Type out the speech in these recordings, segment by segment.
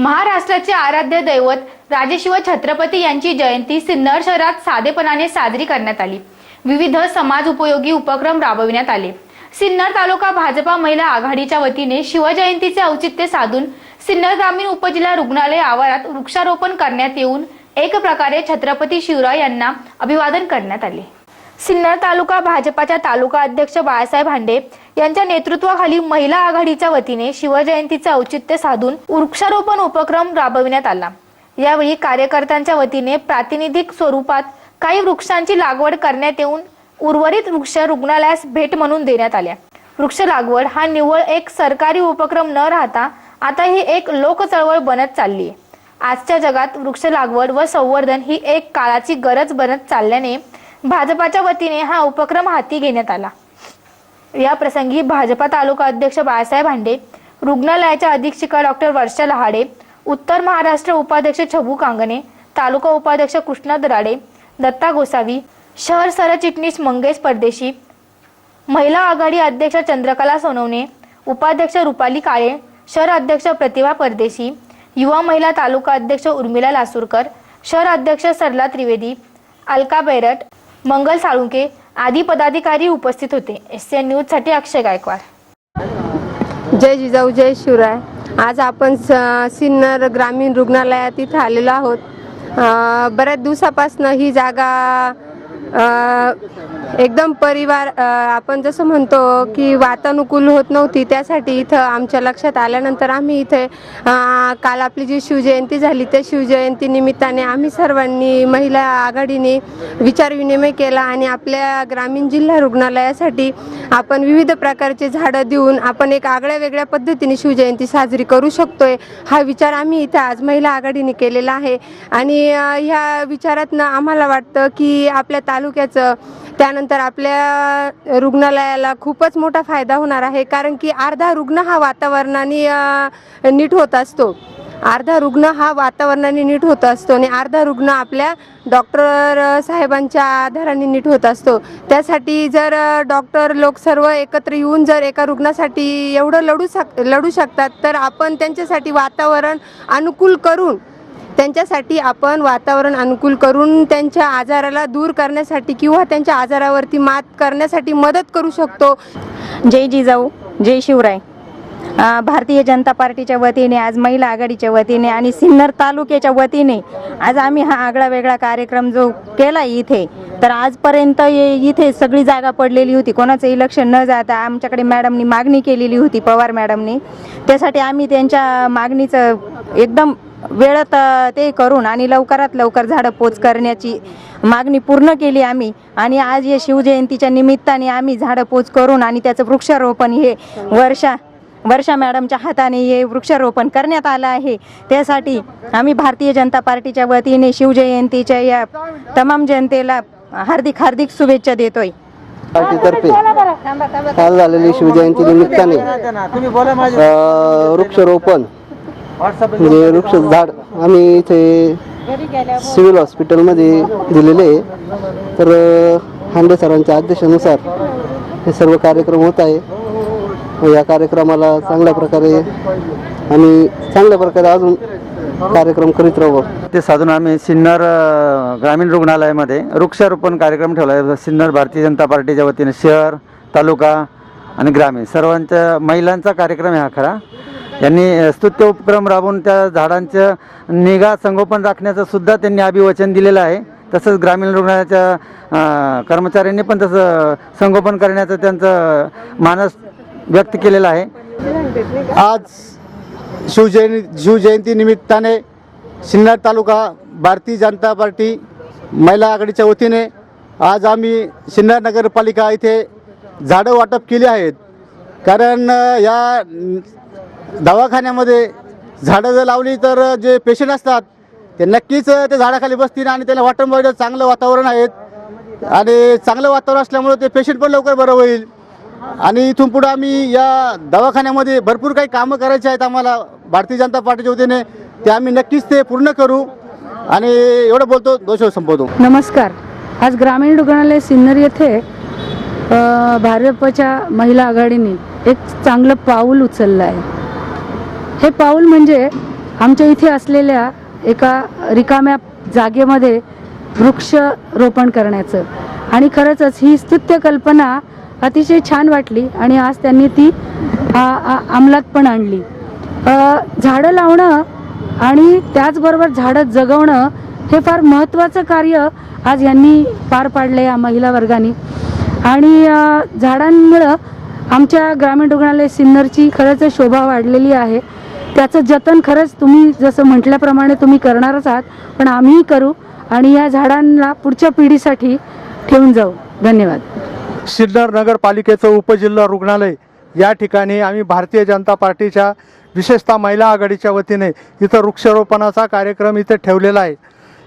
महाराष्ट्राचे आराध्य दैवत राजेशिव छत्रपती यांची जयंती सिन्नर शहरात साधेपणाने साजरी करण्यात आली. विविध समाज उपयोगी उपक्रम राबविण्यात आले. सिन्नर तालुका भाजपा महिला आघाडीच्या वतीने शिवजयंतीचे औचित्य साधून सिन्नर ग्रामीण उपजिल्हा रुग्णालय आवारात वृक्षारोपण करण्यात येऊन एक प्रकारे छत्रपती शिवराय यांना अभिवादन करण्यात आले. सिन्नर तालुका भाजपाच्या तालुका अध्यक्ष बाळासाहेब हांडे यांच्या नेतृत्वाखाली महिला आघाडीच्या वतीने शिवजयंतीचे औचित्य साधून वृक्षारोपण उपक्रम राबविण्यात आला. यावेळी कार्यकर्त्यांच्या वतीने प्रातिनिधिक स्वरूपात काही वृक्षांची लागवड करण्यात येऊन उर्वरित वृक्ष रुग्णालयास भेट म्हणून देण्यात आल्या. वृक्ष लागवड हा निव्वळ एक सरकारी उपक्रम न राहता आता ही एक लोक चळवळ बनत चालली आहे. आजच्या जगात वृक्ष लागवड व संवर्धन ही एक काळाची गरज बनत चालल्याने भाजपाच्या वतीने हा उपक्रम हाती घेण्यात आला. या प्रसंगी भाजपा तालुका अध्यक्ष बाळासाहेब हांडे रुग्णालयाच्या अधीक्षिका डॉक्टर वर्षा लहाडे उत्तर महाराष्ट्र उपाध्यक्ष छबू कांगणे तालुका उपाध्यक्ष कृष्णा दराडे दत्ता गोसावी शहर सरचिटणीस मंगेश परदेशी महिला आघाडी अध्यक्ष चंद्रकला सोनवणे उपाध्यक्ष रुपाली काळे शहर अध्यक्ष प्रतिभा परदेशी युवा महिला तालुका अध्यक्ष उर्मिला लासूरकर शहर अध्यक्ष सरला त्रिवेदी अलका बैरट मंगल साळुंके आदी पदाधिकारी उपस्थित होते. एस एन न्यूजसाठी अक्षय गायकवाड. जय जिजाऊ जय शिवराय. आज आपण स- सिन्नर ग्रामीण रुग्णालयात इथं आलेलो आहोत. बऱ्याच दिवसापासून ही जागा एकदम परिवार आपण जसं म्हणतो की वातानुकूल होत नव्हती त्यासाठी इथं आमच्या लक्षात आल्यानंतर आम्ही इथे काल आपली जी शिवजयंती झाली त्या शिवजयंती निमित्ताने आम्ही सर्वांनी महिला आघाडीने विचारविनिमय केला आणि आपल्या ग्रामीण जिल्हा रुग्णालयासाठी आपण विविध प्रकारचे झाडं देऊन आपण एक आगळ्या वेगळ्या पद्धतीने शिवजयंती साजरी करू शकतोय हा विचार आम्ही इथं आज महिला आघाडीने केलेला आहे. आणि ह्या विचारातनं आम्हाला वाटतं की आपल्या तालुक्याचं. त्यानंतर आपल्या रुग्णालयाला खूपच मोठा फायदा होणार आहे कारण की अर्धा रुग्ण हा वातावरणाने नीट होत असतो. अर्धा रुग्ण हा वातावरणाने नीट होत असतो आणि अर्धा रुग्ण आपल्या डॉक्टर साहेबांच्या आधाराने नीट होत असतो. त्यासाठी जर डॉक्टर लोक सर्व एकत्र येऊन जर एका रुग्णासाठी एवढं लढू शक लढू शकतात तर आपण त्यांच्यासाठी वातावरण अनुकूल करून त्यांच्यासाठी आपण वातावरण अनुकूल करून त्यांच्या आजाराला दूर करण्यासाठी किंवा त्यांच्या आजारावरती मात करण्यासाठी मदत करू शकतो. जय जिजाऊ जय शिवराय. भारतीय जनता पार्टीच्या वतीने आज महिला आघाडीच्या वतीने आणि सिन्नर तालुक्याच्या वतीने आज आम्ही हा आगळा वेगळा कार्यक्रम जो केला इथे तर आजपर्यंत ये- इथे सगळी जागा पडलेली होती. कोणाचं इलेक्शन न जाता आमच्याकडे मॅडमनी मागणी केलेली होती पवार मॅडमनी. त्यासाठी आम्ही त्यांच्या मागणीचं एकदम वेळात ते करून आणि लवकरात लवकर झाडं पोच करण्याची मागणी पूर्ण केली आम्ही. आणि आज या शिवजयंतीच्या निमित्ताने आम्ही झाडं पोच करून आणि त्याचं वृक्षारोपण हे वर्षा वर्षा मॅडमच्या हाताने हे वृक्षारोपण करण्यात आलं आहे. त्यासाठी आम्ही भारतीय जनता पार्टीच्या वतीने शिवजयंतीच्या या तमाम जनतेला हार्दिक हार्दिक शुभेच्छा देतोय. पार्टीतर्फे काल झालेली शिवजयंती निमित्ताने वृक्षारोपण म्हणजे वृक्ष झाड आम्ही इथे सिव्हिल हॉस्पिटलमध्ये दिलेले आहे. तर हांडे सरांच्या आदेशानुसार हे सर्व कार्यक्रम होत आहे. व या कार्यक्रमाला चांगल्या प्रकारे आणि चांगल्या प्रकारे अजून कार्यक्रम करीत राहू. ते साधून आम्ही सिन्नर ग्रामीण रुग्णालयामध्ये वृक्षारोपण कार्यक्रम ठेवला आहे. सिन्नर भारतीय जनता पार्टीच्या वतीने शहर तालुका आणि ग्रामीण. सर्वांच्या महिलांचा कार्यक्रम आहे हा खरा. यांनी स्तुत्य उपक्रम राबवून त्या झाडांचं निगा संगोपन राखण्याचं सुद्धा त्यांनी अभिवचन दिलेलं आहे. तसंच ग्रामीण रुग्णालयाच्या कर्मचाऱ्यांनी पण तसं संगोपन करण्याचं त्यांचं मानस व्यक्त केलेलं आहे. आज शिवजयंती शिवजयंती निमित्ताने सिन्नर तालुका भारतीय जनता पार्टी महिला आघाडीच्या वतीने आज आम्ही सिन्नर नगरपालिका इथे झाडं वाटप केली आहेत. कारण या दवाखान्यामध्ये झाडं जर लावली तर जे पेशंट असतात ते नक्कीच त्या झाडाखाली बसतील आणि त्याला वाटण चांगलं वातावरण आहेत आणि चांगलं वातावरण असल्यामुळे ते पेशंट पण लवकर बरं होईल. आणि इथून पुढं आम्ही या दवाखान्यामध्ये भरपूर काही कामं करायची आहेत आम्हाला भारतीय जनता पार्टीच्या वतीने. ते आम्ही नक्कीच ते पूर्ण करू. आणि एवढं बोलतो दोष संपवतो. नमस्कार. आज ग्रामीण रुग्णालय सिन्नर येथे भाजपच्या महिला आघाडीने एक चांगलं पाऊल उचललं आहे. हे पाऊल म्हणजे आमच्या इथे असलेल्या एका रिकाम्या जागेमध्ये वृक्ष रोपण करण्याचं. आणि खरंच ही स्तुत्य कल्पना अतिशय छान वाटली आणि आज त्यांनी ती अंमलात पण आणली. झाडं लावणं आणि त्याचबरोबर झाडं जगवणं हे फार महत्त्वाचं कार्य आज यांनी पार पाडलं या महिला वर्गाने. आणि झाडांमुळं आमच्या ग्रामीण रुग्णालय सिन्नरची खरंच शोभा वाढलेली आहे. त्याचं जतन खरंच तुम्ही जसं म्हटल्याप्रमाणे तुम्ही करणारच आहात पण आम्हीही करू आणि या झाडांना पुढच्या पिढीसाठी ठेवून जाऊ. धन्यवाद. सिन्नर नगरपालिकेचं उपजिल्हा रुग्णालय या ठिकाणी आम्ही भारतीय जनता पार्टीच्या विशेषतः महिला आघाडीच्या वतीने इथं वृक्षारोपणाचा कार्यक्रम इथे ठेवलेला आहे.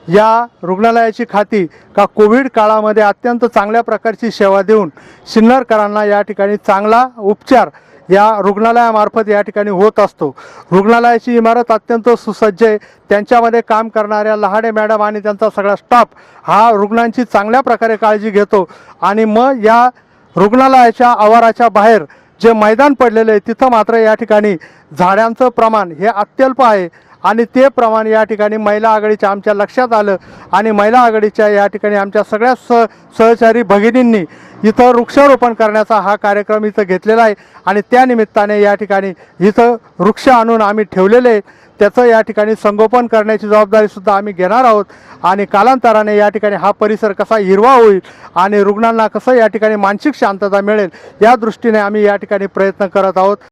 या रुग्णालयाची खाती का कोविड काळामध्ये अत्यंत चांगल्या प्रकारची सेवा देऊन सिन्नरकरांना या ठिकाणी चांगला उपचार या रुग्णालयामार्फत या ठिकाणी होत असतो. रुग्णालयाची इमारत अत्यंत सुसज्ज आहे. त्यांच्यामध्ये काम करणाऱ्या लहाडे मॅडम आणि त्यांचा सगळा स्टाफ हा रुग्णांची चांगल्या प्रकारे काळजी घेतो आणि मग या रुग्णालयाच्या आवाराच्या बाहेर जे मैदान पडलेलं आहे तिथं मात्र या ठिकाणी झाडांचं प्रमाण हे अत्यल्प आहे. आणि ते प्रमाण या ठिकाणी महिला आघाडीच्या आमच्या लक्षात आलं आणि महिला आघाडीच्या या ठिकाणी आमच्या सगळ्या स सहचारी भगिनींनी इथं वृक्षारोपण करण्याचा हा कार्यक्रम इथं घेतलेला आहे. आणि त्यानिमित्ताने या ठिकाणी इथं वृक्ष आणून आम्ही ठेवलेले आहे त्याचं या ठिकाणी संगोपन करण्याची जबाबदारीसुद्धा आम्ही घेणार आहोत. आणि कालांतराने या ठिकाणी हा परिसर कसा हिरवा होईल आणि रुग्णांना कसं या ठिकाणी मानसिक शांतता मिळेल या दृष्टीने आम्ही या ठिकाणी प्रयत्न करत आहोत.